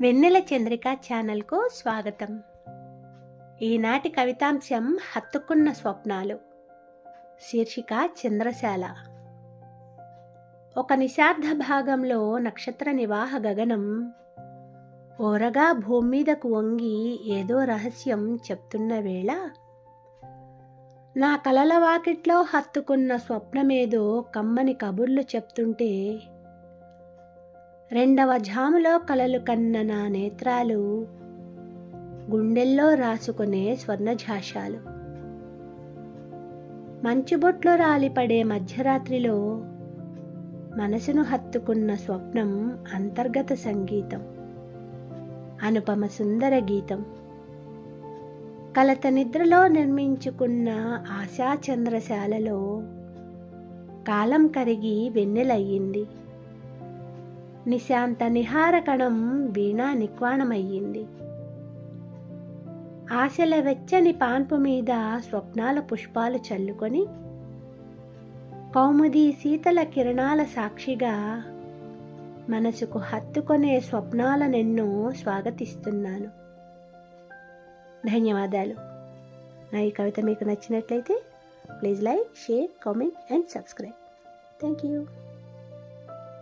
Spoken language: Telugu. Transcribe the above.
వెన్నెల చంద్రిక ఛానల్కు స్వాగతం. ఈనాటి కవితాంశం హత్తుకున్న స్వప్నాలు. శీర్షిక చంద్రశాల. ఒక నిశార్థ భాగంలో నక్షత్ర నివాహ గగనం ఓరగా భూమి మీదకు వంగి ఏదో రహస్యం చెప్తున్న వేళ నా కలల వాకిట్లో హత్తుకున్న స్వప్నమేదో కమ్మని కబుర్లు చెప్తుంటే రెండవ జాములో కలలు కన్న నా నేత్రాలు గుండెల్లో రాసుకునే స్వర్ణఝాషాలు మంచుబొట్లు రాలిపడే మధ్యరాత్రిలో మనసును హత్తుకున్న స్వప్నం అంతర్గత సంగీతం అనుపమ సుందర గీతం. కలత నిద్రలో నిర్మించుకున్న ఆశా చంద్రశాలలో కాలం కరిగి వెన్నెలయ్యింది. నిశాంత నిహారకణం వీణా నిక్వాణమయ్యింది. ఆశల వెచ్చని పాన్పు మీద స్వప్నాల పుష్పాలు చల్లుకొని కౌముది శీతల కిరణాల సాక్షిగా మనసుకు హత్తుకొనే స్వప్నాలనెన్నో స్వాగతిస్తున్నాను. ధన్యవాదాలు. నా ఈ కవిత మీకు నచ్చినట్లయితే please like share comment and subscribe. Thank you